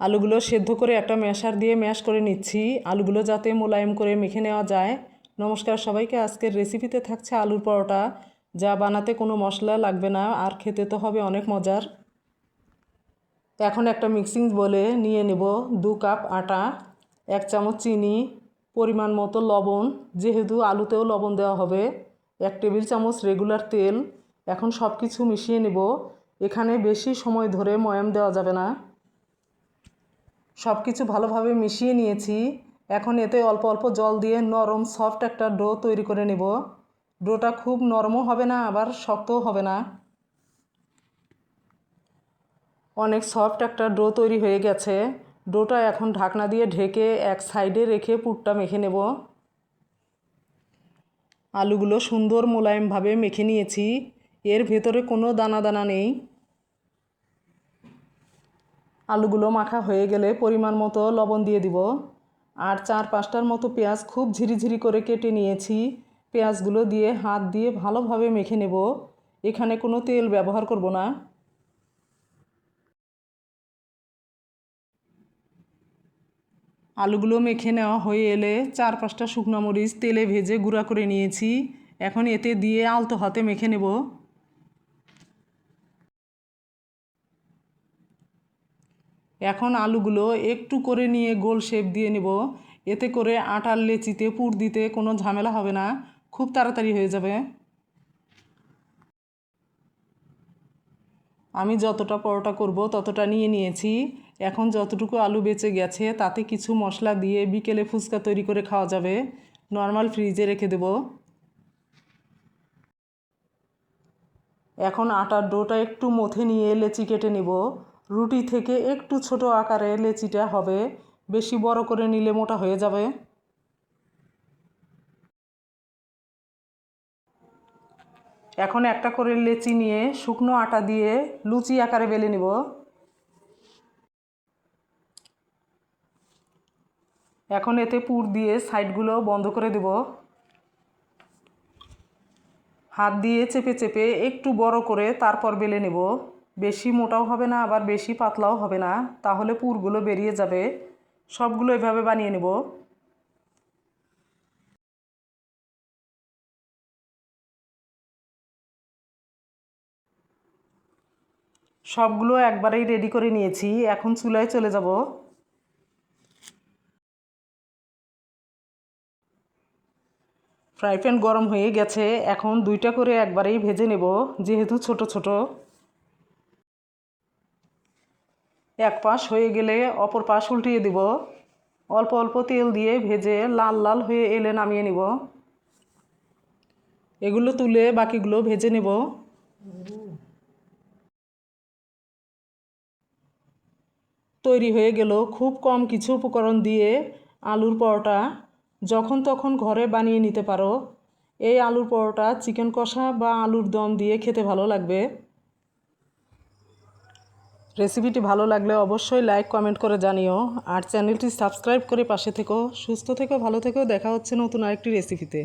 আলুগুলো সেদ্ধ করে একটা ম্যাশার দিয়ে ম্যাশ করে নিচ্ছি। আলুগুলো যাতে মোলায়েম করে মেখে নেওয়া যায়। নমস্কার সবাইকে। আজকের রেসিপিতে থাকছে আলুর পরোটা। যা বানাতে কোনো মশলা লাগবে না, আর খেতে তো হবে অনেক মজার। এখন একটা মিক্সিং বলে নিয়ে নেব। দু কাপ আটা, এক চামচ চিনি, পরিমাণ মতো লবণ, যেহেতু আলুতেও লবণ দেওয়া হবে। এক টেবিল চামচ রেগুলার তেল। এখন সব কিছু মিশিয়ে নেব। এখানে বেশি সময় ধরে ময়াম দেওয়া যাবে না। সব কিছু ভালোভাবে মিশিয়ে নিয়েছি। এখন এতে অল্প অল্প জল দিয়ে নরম সফট একটা ডো তৈরি করে নেব। ডোটা খুব নরমও হবে না, আবার শক্তও হবে না। অনেক সফট একটা ডো তৈরি হয়ে গেছে। ডোটা এখন ঢাকনা দিয়ে ঢেকে এক সাইডে রেখে পুরটা মেখে নেব। আলুগুলো সুন্দর মোলায়েমভাবে মেখে নিয়েছি। এর ভেতরে কোনো দানা দানা নেই। আলুগুলো মাখা হয়ে গেলে পরিমাণ মতো লবণ দিয়ে দিব। আর চার পাঁচটার মতো পেঁয়াজ খুব ঝিরিঝিরি করে কেটে নিয়েছি। পেঁয়াজগুলো দিয়ে হাত দিয়ে ভালোভাবে মেখে নেব। এখানে কোনো তেল ব্যবহার করব না। আলুগুলো মেখে নেওয়া হয়ে এলে চার পাঁচটা শুকনো মরিচ তেলে ভেজে গুঁড়া করে নিয়েছি। এখন এতে দিয়ে আলতো হাতে মেখে নেব। এখন আলুগুলো একটু করে নিয়ে গোল শেপ দিয়ে নেব। এতে করে আটার লেচিতে, পুর দিতে কোনো ঝামেলা হবে না। খুব তাড়াতাড়ি হয়ে যাবে। আমি যতটা পরোটা করব ততটা নিয়ে নিয়েছি। এখন যতটুকু আলু বেঁচে গেছে তাতে কিছু মশলা দিয়ে বিকেলে ফুচকা তৈরি করে খাওয়া যাবে। নর্মাল ফ্রিজে রেখে দেব। এখন আটার ডোটা একটু মথে নিয়ে লেচি কেটে নেব। রুটি থেকে একটু ছোট আকারে লেচিটা হবে। বেশি বড় করে নিলে মোটা হয়ে যাবে। এখন একটা করে লেচি নিয়ে শুকনো আটা দিয়ে লুচি আকারে বেলে নিব। এখন এতে পুর দিয়ে সাইডগুলো বন্ধ করে দেব। হাত দিয়ে চেপে চেপে একটু বড় করে তারপর বেলে নেব। বেশি মোটাও হবে না, আবার বেশি পাতলাও হবে না, তাহলে পুরগুলো বেরিয়ে যাবে। সবগুলো এভাবে বানিয়ে নেব। সবগুলো একবারেই রেডি করে নিয়েছি, এখন চুলায় চলে যাব। ফ্রাই প্যান গরম হয়ে গেছে, এখন দুইটা করে একবারেই ভেজে নেব, যেহেতু ছোট ছোট। এক পাশ হয়ে গেলে অপর পাশ উল্টিয়ে দিব। অল্প অল্প তেল দিয়ে ভেজে লাল লাল হয়ে এলে নামিয়ে নিব। এগুলো তুলে বাকিগুলো ভেজে নেব। তৈরি হয়ে গেল খুব কম কিছু উপকরণ দিয়ে আলুর পরোটা। যখন তখন ঘরে বানিয়ে নিতে পারো। এই আলুর পরোটা চিকেন কষা বা আলুর দম দিয়ে খেতে ভালো লাগবে। রেসিপিটি ভালো লাগলে অবশ্যই লাইক কমেন্ট করে জানিও। আর চ্যানেলটি সাবস্ক্রাইব করে পাশে থেকো। সুস্থ থেকো, ভালো থেকেও দেখা হচ্ছে নতুন আরেকটি রেসিপিতে